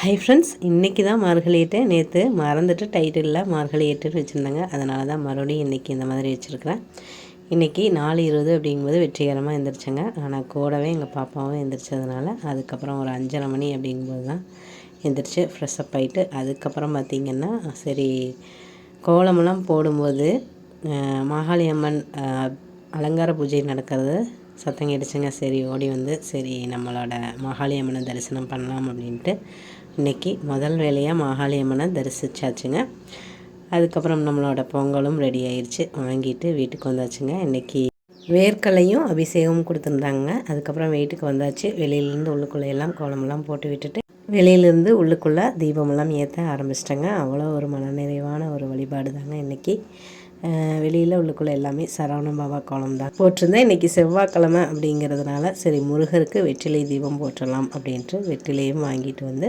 Hi friends இன்றைக்கி தான் மார்கழி நேற்று மறந்துட்டு டைட்டிலில் மார்கழியிட்டுன்னு வச்சுருந்தாங்க. அதனால தான் மறுபடியும் இன்றைக்கி இந்த மாதிரி வச்சுருக்கிறேன். இன்றைக்கி நாலு இருபது அப்படிங்கும்போது வெற்றிகரமாக எழுந்திரிச்சேங்க ஆனால் கூடவே எங்கள் பாப்பாவும் எழுந்திரிச்சதுனால அதுக்கப்புறம் ஒரு அஞ்சரை மணி அப்படிங்கும்போது தான் எந்திரிச்சு ஃப்ரெஷ்அப் ஆகிட்டு அதுக்கப்புறம் பார்த்திங்கன்னா சரி கோலமெல்லாம் போடும்போது மாகாளி அம்மன் அலங்கார பூஜை நடக்கிறது சத்தம் கேட்டுச்சுங்க. சரி ஓடி வந்து சரி நம்மளோட மகாளி அம்மனை தரிசனம் பண்ணலாம் அப்படின்ட்டு இன்றைக்கி முதல் வேலையாக மாகாளி அம்மனை தரிசிச்சாச்சுங்க. அதுக்கப்புறம் நம்மளோட பொங்கலும் ரெடி ஆயிடுச்சு வாங்கிட்டு வீட்டுக்கு வந்தாச்சுங்க. இன்றைக்கி வேர்க்கலையும் அபிஷேகமும் கொடுத்துருந்தாங்க. அதுக்கப்புறம் வீட்டுக்கு வந்தாச்சு. வெளியிலேருந்து உள்ளுக்குள்ளே எல்லாம் கோலமெல்லாம் போட்டு விட்டுட்டு வெளியிலேருந்து உள்ளுக்குள்ளே தீபமெல்லாம் ஏற்ற ஆரம்பிச்சிட்டேங்க. அவ்வளோ ஒரு மனநிறைவான ஒரு வழிபாடு தாங்க இன்றைக்கி வெளியில் உள்ளுக்குள்ளே எல்லாமே சரவண பாபா கோலம் தான் போட்டிருந்தேன். இன்றைக்கி செவ்வாய்க்கிழமை அப்படிங்கிறதுனால சரி முருகருக்கு வெற்றிலை தீபம் போற்றலாம் அப்படின்ட்டு வெற்றிலையும் வாங்கிட்டு வந்து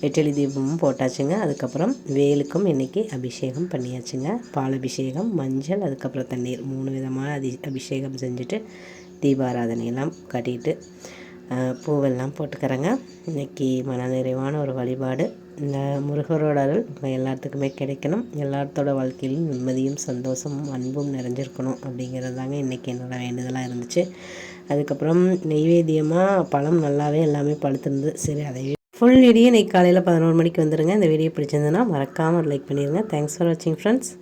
வெற்றிலை தீபமும் போட்டாச்சுங்க. அதுக்கப்புறம் வேலுக்கும் இன்றைக்கி அபிஷேகம் பண்ணியாச்சுங்க. பால் அபிஷேகம் மஞ்சள் அதுக்கப்புறம் தண்ணீர் மூணு விதமான அதி அபிஷேகம் செஞ்சுட்டு தீபாராதனையெல்லாம் கட்டிட்டு பூவெல்லாம் போட்டுக்கிறேங்க. இன்றைக்கி மனநிறைவான ஒரு வழிபாடு. இந்த முருகரோட அருள் உங்க எல்லாத்துக்குமே கிடைக்கணும். எல்லாத்தோட வாழ்க்கையிலும் நிம்மதியும் சந்தோஷமும் அன்பும் நிறைஞ்சிருக்கணும் அப்படிங்கிறது தாங்க இன்றைக்கி என்னோடய வேண்டுதலாக இருந்துச்சு. அதுக்கப்புறம் நெய்வேத்தியமாக பழம் நல்லாவே எல்லாமே பழுத்திருந்து சரி அதை ஃபுல் வீடியோ இன்றைக்கி காலையில் பதினோரு மணிக்கு வந்துடுங்க இந்த வீடியோ பிடிச்சிருந்ததுன்னா மறக்காமல் லைக் பண்ணிடுங்க தேங்க்ஸ் ஃபார் வாட்சிங் ஃப்ரெண்ட்ஸ்